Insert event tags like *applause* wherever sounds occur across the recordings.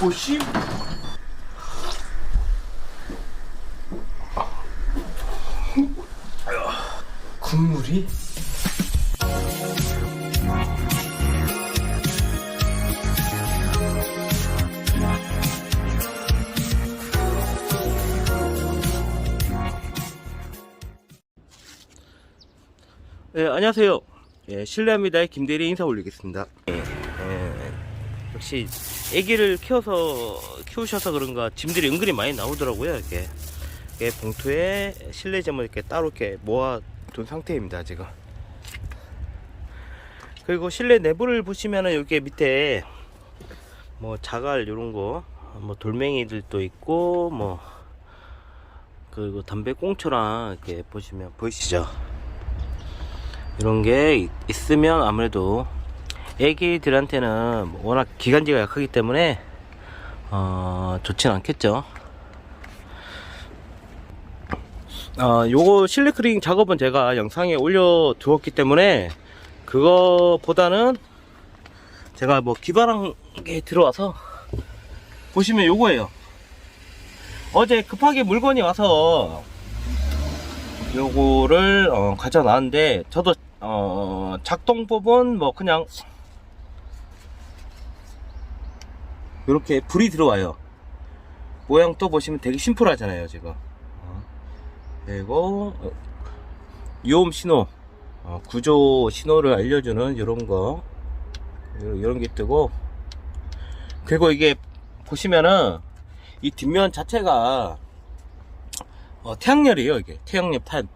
오씨. 국물이? 네, 안녕하세요. 예, 실례합니다의 김대리 인사 올리겠습니다. 예, 예, 역시 아기를 키워서 키우셔서 그런가 짐들이 은근히 많이 나오더라고요. 이렇게, 이렇게 봉투에 실내점을 이렇게 따로 이렇게 모아둔 상태입니다. 지금. 그리고 실내 내부를 보시면은 여기 밑에 뭐 자갈 이런 거, 뭐 돌멩이들도 있고 뭐 그리고 담배 꽁초랑 이렇게 보시면 보이시죠? 이런 게 있- 있으면 아무래도 애기들한테는 워낙 기관지가 약하기 때문에 어, 좋진 않겠죠. 어, 요거 실내 크링 작업은 제가 영상에 올려 두었기 때문에 그거보다는 제가 뭐 기발한 게 들어와서 보시면 요거예요. 어제 급하게 물건이 와서 요거를 어, 가져놨는데 저도 어, 작동법은 뭐 그냥 이렇게 불이 들어와요. 모양 또 보시면 되게 심플하잖아요 지금. 어. 그리고 어, 요음 신호 어, 구조 신호를 알려주는 이런 거 이런 게 뜨고 그리고 이게 보시면은 이 뒷면 자체가 어, 태양열이에요 이게. 태양열 판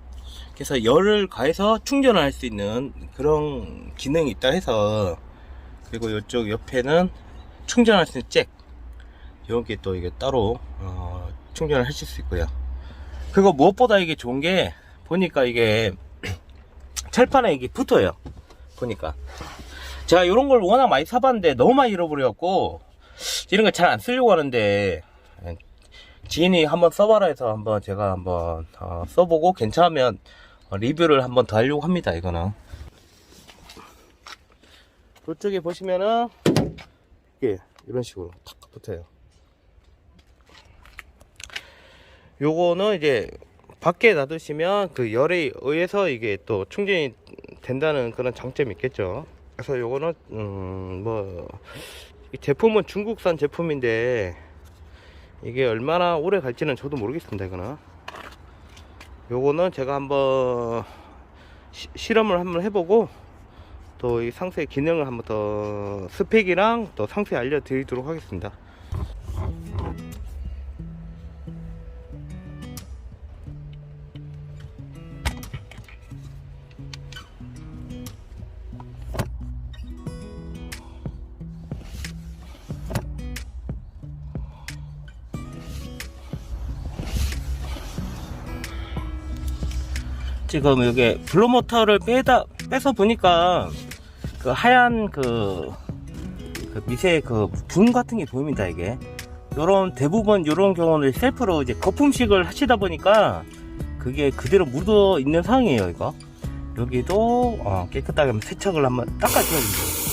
그래서 열을 가해서 충전을 할 수 있는 그런 기능이 있다 해서 그리고 이쪽 옆에는 충전할 수 있는 잭. 이렇게 또 이게 따로 어, 충전을 하실 수 있고요. 그리고 무엇보다 이게 좋은 게 보니까 이게 *clears throat* 철판에 이게 붙어요. 보니까. 제가 이런 걸 워낙 많이 사봤는데 너무 많이 잃어버려갖고 이런 거 잘 안 쓰려고 하는데 지인이 한번 써봐라 해서 한번 제가 한번 어, 써보고 괜찮으면 어, 리뷰를 한번 더 하려고 합니다 이거는. 그쪽에 보시면은 이게 이런 식으로 탁 붙어요. 요거는 이제 밖에 놔두시면 그 열에 의해서 이게 또 충전이 된다는 그런 장점이 있겠죠. 그래서 요거는 음뭐 제품은 중국산 제품인데 이게 얼마나 오래 갈지는 저도 모르겠습니다 이거는. 요거는 제가 한번 시- 실험을 한번 해보고 또 이 상세 기능을 한번 더 스펙이랑 또 상세히 알려드리도록 하겠습니다. 지금 여기 블로모터를 빼다 빼서 보니까 그 하얀 그, 그 미세 그분 같은 게 보입니다 이게. 요런 대부분 요런 경우는 셀프로 이제 거품식을 하시다 보니까 그게 그대로 묻어 있는 상황이에요 이거. 여기도 어, 깨끗하게 세척을 한번 닦아줘야 됩니다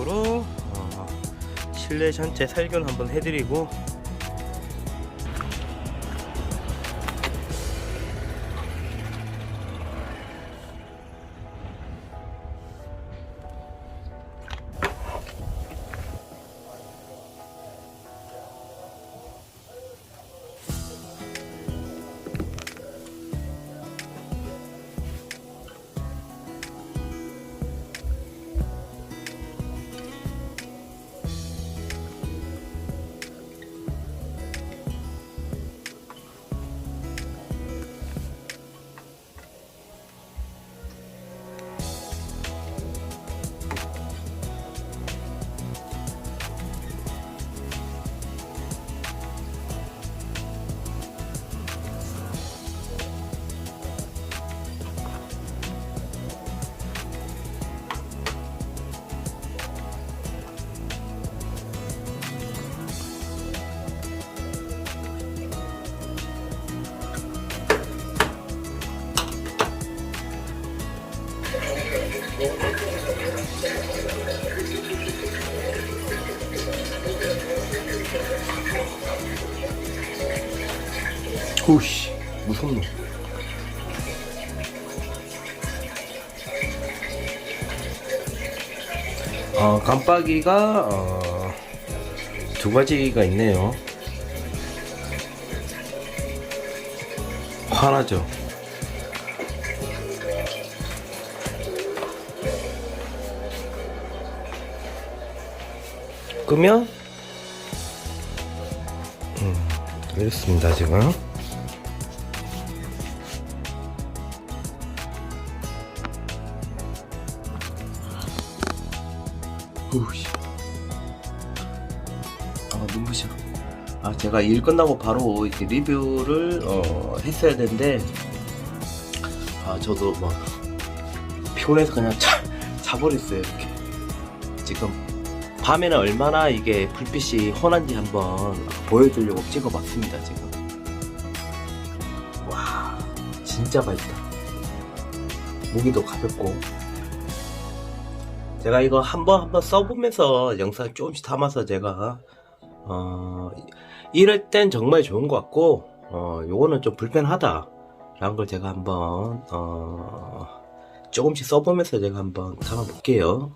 이런 식으로 어, 실내 전체 살균 한번 해드리고 오씨 무섭네 어, 깜빡이가 어, 두 가지가 있네요. 화나죠? 끄면? 음, 이렇습니다 지금 오우씨. 아 눈부셔. 아 제가 일 끝나고 바로 이렇게 리뷰를 어, 했어야 되는데 아 저도 막 피곤해서 그냥 자, 자버렸어요 이렇게. 지금 밤에는 얼마나 이게 불빛이 환한지 한번 보여주려고 찍어봤습니다 지금. 와 진짜 밝다. 무기도 가볍고 제가 이거 한번 한번 써보면서 영상 조금씩 담아서 제가 어 이럴 땐 정말 좋은 것 같고 어 요거는 좀 불편하다 라는 걸 제가 한번 어 조금씩 써보면서 제가 한번 담아볼게요